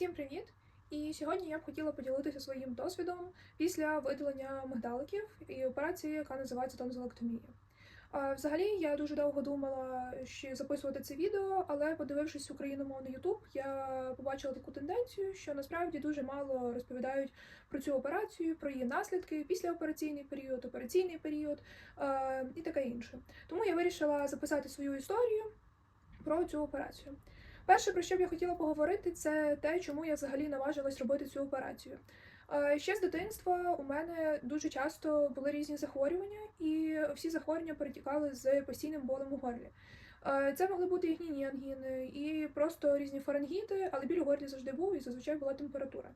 Всім привіт! І сьогодні я б хотіла поділитися своїм досвідом після видалення мигдаликів і операції, яка називається тонзилектомія. Взагалі, я дуже довго думала, що записувати це відео, але подивившись україномовний Ютуб, я побачила таку тенденцію, що насправді дуже мало розповідають про цю операцію, про її наслідки, післяопераційний період, операційний період і таке інше. Тому я вирішила записати свою історію про цю операцію. Перше, про що б я хотіла поговорити, це те, чому я взагалі наважилась робити цю операцію. Ще з дитинства у мене дуже часто були різні захворювання, і всі захворювання перетікали з постійним болем у горлі. Це могли бути і гнійні ангіни, і просто різні фарангіти, але біль у горлі завжди був і зазвичай була температура.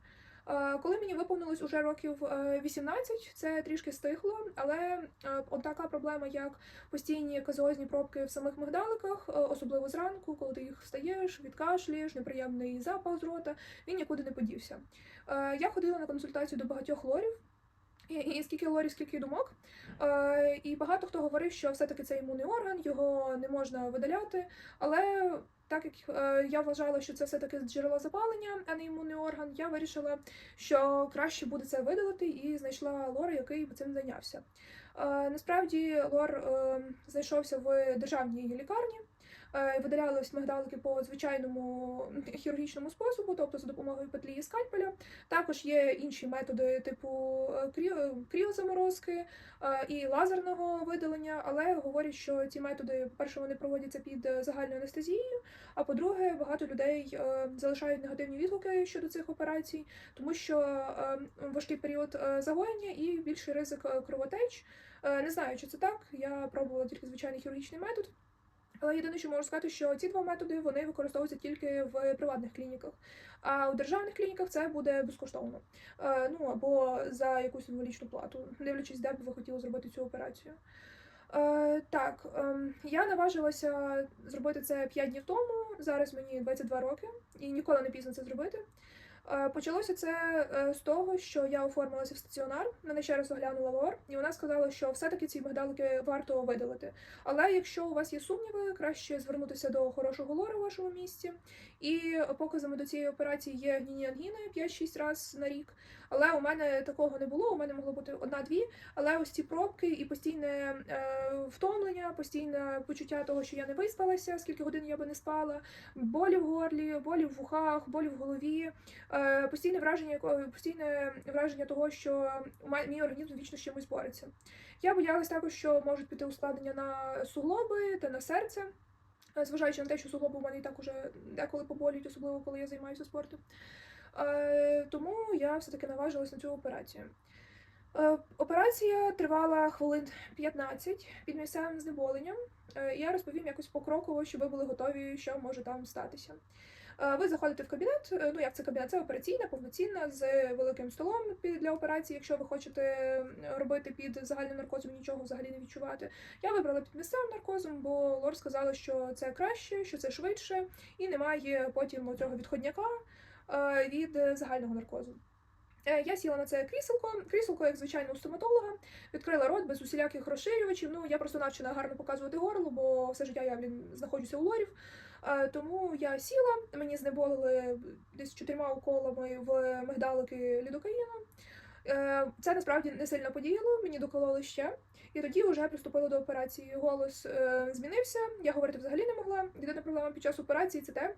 Е, Коли мені виповнилось уже років е, 18, це трішки стихло, але е, така проблема, як постійні казозні пробки в самих мигдаликах, е, особливо зранку, коли ти їх встаєш, відкашлюєш, неприємний запах з рота, він нікуди не подівся. Е, Я ходила на консультацію до багатьох лорів. І, і скільки лорів, скільки думок. Е, і багато хто говорив, що все-таки це імунний орган, його не можна видаляти. Але так як е, я вважала, що це все-таки джерело запалення, а не імунний орган, я вирішила, що краще буде це видалити, і знайшла лора, який цим зайнявся. Е, насправді лор е, знайшовся в державній лікарні. Е, Видалялись мигдалики по звичайному хірургічному способу, тобто за допомогою петлі і скальпеля. Також є інші методи, типу е, кріозаморозки е, і лазерного видалення, але говорять, що ці методи, по-перше, вони проводяться під загальною анестезією, а по-друге, багато людей залишають негативні відгуки щодо цих операцій, тому що важкий період загоєння і більший ризик кровотеч. Не знаю, чи це так. Я пробувала тільки звичайний хірургічний метод. Але єдине, що можу сказати, що ці два методи вони використовуються тільки в приватних клініках. А у державних клініках це буде безкоштовно. Е, ну або за якусь символічну плату, дивлячись, де б ви хотіли зробити цю операцію. Е, так, ем, я наважилася зробити це 5 днів тому. Зараз мені 22 роки, і ніколи не пізно це зробити. Е, Почалося це е, з того, що я оформилася в стаціонар, мене ще раз оглянула лор, і вона сказала, що все-таки ці мигдалики варто видалити. Але якщо у вас є сумніви, краще звернутися до хорошого лора у вашому місті. І показами до цієї операції є гнійні ангіни 5-6 разів на рік. Але у мене такого не було. У мене могло бути одна-дві. Але ось ці пробки і постійне е, втомлення, постійне почуття того, що я не виспалася, скільки годин я би не спала, болі в горлі, болі в вухах, болі в голові, постійне враження, постійне враження того, що мій організм вічно з чимось бореться. Я боялась також, що можуть піти ускладнення на суглоби та на серце. е, Зважаючи на те, що суглоби у мене і так уже деколи поболюють, особливо коли я займаюся спортом. Е, тому я все-таки наважилась на цю операцію. Е, Операція тривала хвилин 15 під місцевим знеболенням. Е, Я розповім якось покроково, щоб ви були готові, що може там статися. Е, Ви заходите в кабінет. е, Ну як це кабінет? Це операційна, повноцінна з великим столом для операції. Якщо ви хочете робити під загальним наркозом, нічого взагалі не відчувати. Я вибрала під місцевим наркозом, бо Лор сказала, що це краще, що це швидше, і немає потім цього відходняка е, від загального наркозу. Я сіла на це кріселко, кріселко, як звичайно, у стоматолога, відкрила рот без усіляких розширювачів. Ну, я просто навчена гарно показувати горло, бо все життя я блін, знаходжуся у лорів. Е, Тому я сіла, мені знеболили десь чотирма уколами в мигдалики лідокаїну. Е, Це насправді не сильно подіяло, мені докололи ще. І тоді вже приступила до операції. Голос е, змінився, я говорити взагалі не могла. Єдина проблема під час операції це те,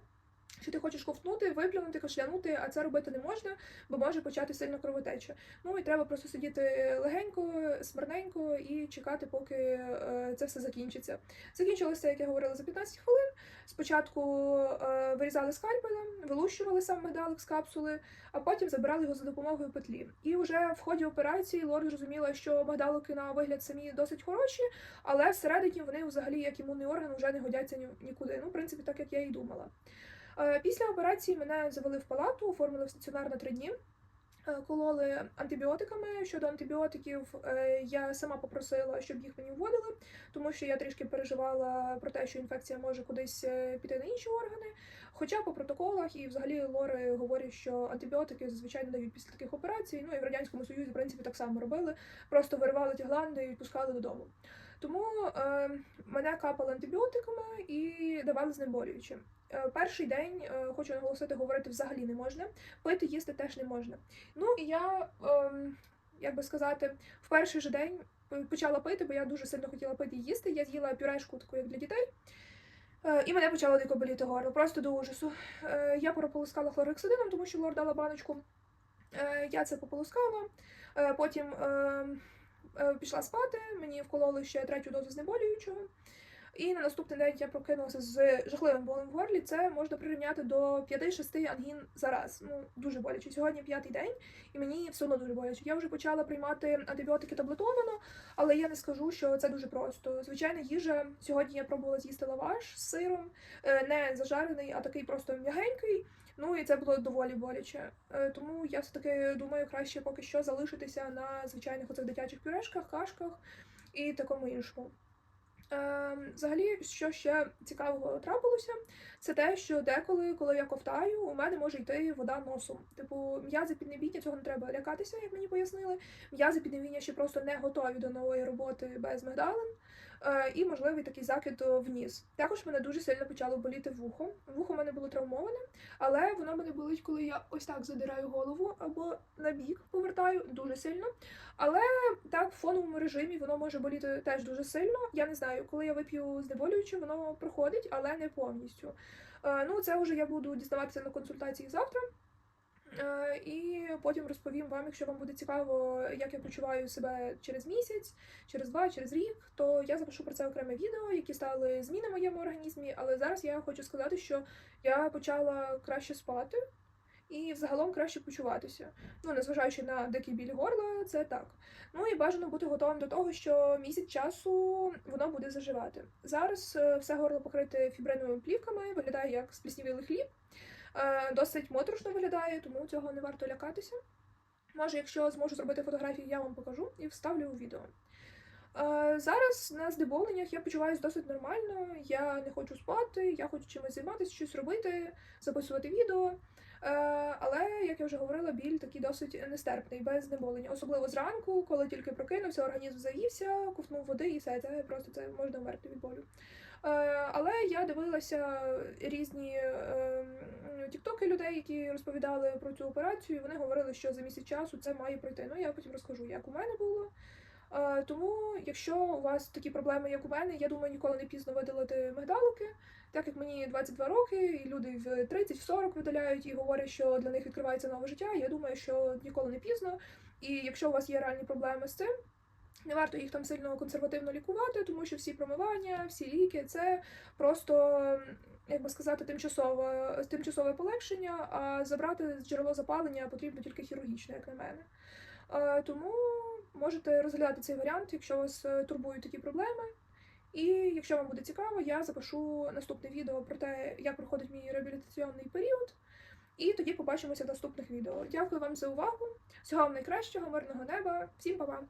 що ти хочеш ковтнути, виплюнути, кашлянути, а це робити не можна, бо може почати сильно кровотеча. Ну і треба просто сидіти легенько, смирненько і чекати, поки е, це все закінчиться. Закінчилося, як я говорила, за 15 хвилин. Спочатку е, вирізали скальпелем, вилущували сам медалик з капсули, а потім забирали його за допомогою петлі. І вже в ході операції Лор зрозуміла, що магдалики на вигляд самі досить хороші, але всередині вони взагалі як імунний орган вже не годяться ні- нікуди. Ну, в принципі, так як я і думала. Е, Після операції мене завели в палату, оформили в стаціонар на три дні. Е, Кололи антибіотиками. Щодо антибіотиків, е, я сама попросила, щоб їх мені вводили, тому що я трішки переживала про те, що інфекція може кудись піти на інші органи. Хоча по протоколах і взагалі лори говорять, що антибіотики зазвичай дають після таких операцій. Ну і в радянському союзі, в принципі, так само робили. Просто виривали ті гланди і відпускали додому. Тому е, мене капали антибіотиками і давали знеболюючі. Е, Перший день е, хочу наголосити, говорити взагалі не можна, пити їсти теж не можна. Ну і я, ем, як би сказати, в перший же день е, почала пити, бо я дуже сильно хотіла пити і їсти. Я з'їла пюрешку таку, як для дітей. І мене почало дико боліти горло, просто до ужасу. Я прополоскала хлорексидином, тому що лор дала баночку. Я це пополоскала. Потім е, е, пішла спати, мені вкололи ще третю дозу знеболюючого. І на наступний день я прокинулася з жахливим болем в горлі. Це можна прирівняти до 5-6 ангін за раз. Ну, дуже боляче. Сьогодні п'ятий день, і мені все одно дуже боляче. Я вже почала приймати антибіотики таблетовано, але я не скажу, що це дуже просто. Звичайна їжа. Сьогодні я пробувала з'їсти лаваш з сиром, е, не зажарений, а такий просто м'ягенький. Ну і це було доволі боляче. Е, Тому я все таки думаю, краще поки що залишитися на звичайних оцих дитячих пюрешках, кашках і такому іншому. Е, Взагалі, що ще цікавого трапилося, це те, що деколи, коли я ковтаю, у мене може йти вода носом. Типу, м'язи піднебіння, цього не треба лякатися, як мені пояснили. М'язи піднебіння ще просто не готові до нової роботи без мигдалин. Е, і можливий такий закид е, в ніс. Також мене дуже сильно почало боліти вухо. Вухо в мене було травмоване, але воно мене болить, коли я ось так задираю голову або на бік повертаю дуже сильно. Але так, в фоновому режимі воно може боліти теж дуже сильно. Я не знаю, коли я вип'ю знеболююче, воно проходить, але не повністю. Е, Ну, це вже я буду дізнаватися на консультації завтра. Е, І потім розповім вам, якщо вам буде цікаво, як я почуваю себе через місяць, через два, через рік, то я запишу про це окреме відео, які стали зміни в моєму організмі. Але зараз я хочу сказати, що я почала краще спати і взагалом краще почуватися. Ну, незважаючи на дикий біль горла, це так. Ну і бажано бути готовим до того, що місяць часу воно буде заживати. Зараз е, все горло покрите фібриновими плівками, виглядає як спліснівілий хліб. Е, Досить моторошно виглядає, тому цього не варто лякатися. Може, якщо зможу зробити фотографії, я вам покажу і вставлю у відео. Е, Зараз на здеболеннях я почуваюся досить нормально. Я не хочу спати, я хочу чимось займатися, щось робити, записувати відео. Е, Але, як я вже говорила, біль такий досить нестерпний, без знеболення. Особливо зранку, коли тільки прокинувся, організм завівся, ковтнув води і все, це просто це можна вмерти від болю. Але я дивилася різні е, тіктоки людей, які розповідали про цю операцію. Вони говорили, що за місяць часу це має пройти. Ну я потім розкажу, як у мене було. Тому, якщо у вас такі проблеми, як у мене, я думаю, ніколи не пізно видалити мигдалики, так як мені 22 роки, і люди в 30-40 видаляють і говорять, що для них відкривається нове життя. Я думаю, що ніколи не пізно. І якщо у вас є реальні проблеми з цим, не варто їх там сильно консервативно лікувати, тому що всі промивання, всі ліки це просто, як би сказати, тимчасове, тимчасове полегшення, а забрати джерело запалення потрібно тільки хірургічно, як на мене. Тому можете розглядати цей варіант, якщо вас е, турбують такі проблеми. І якщо вам буде цікаво, я запишу наступне відео про те, як проходить мій реабілітаційний період. І тоді побачимося в наступних відео. Дякую вам за увагу. Всього вам найкращого, мирного неба. Всім па-па!